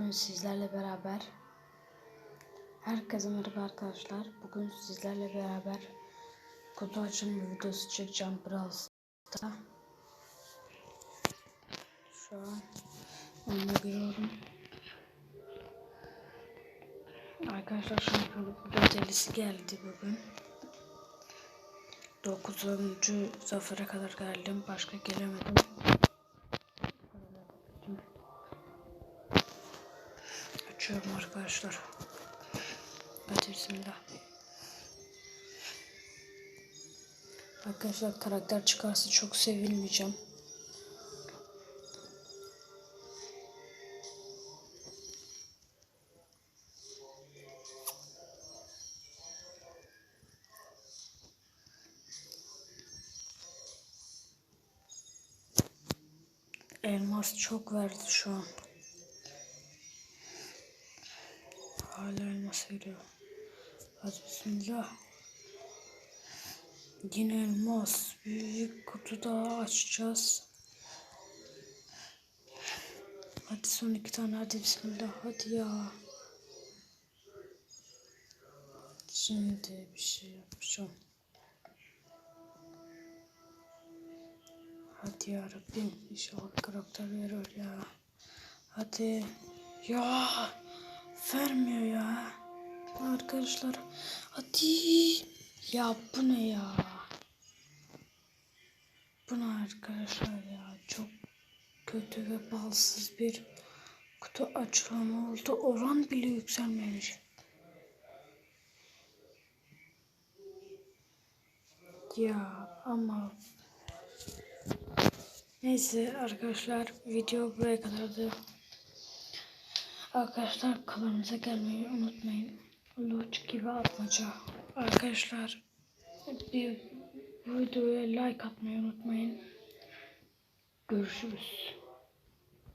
Bugün sizlerle beraber Herkese merhaba arkadaşlar. Bugün sizlerle beraber kutu açılma videosu çekeceğim Brawl Stars'ta. Şu an onu giriyorum. Arkadaşlar şampiyonluk bedelisi geldi bugün. 9. zafere kadar geldim. Başka gelemedim. Açıyorum arkadaşlar. Hadi bismillah. Arkadaşlar karakter çıkarsa çok sevinmeyeceğim. Elmas çok verdi şu an. Hala elmas veriyor. Hadi bismillah. Yine elmas. Büyük kutu daha açacağız. Hadi son iki tane hadi bismillah. Hadi ya. Şimdi bir şey yapacağım. Hadi ya Rabbim inşallah karakter verir ya. Hadi. Ya vermiyor ya. Arkadaşlar hadi. Ya bu ne ya? Bu arkadaşlar ya? Çok kötü ve balsız bir kutu açılımı oldu. Oran bile yükselmemiş. Ya ama Neyse arkadaşlar video buraya kadardı. Arkadaşlar kanalımıza gelmeyi unutmayın. Loç gibi atmaca. Arkadaşlar bir videoya like atmayı unutmayın. Görüşürüz.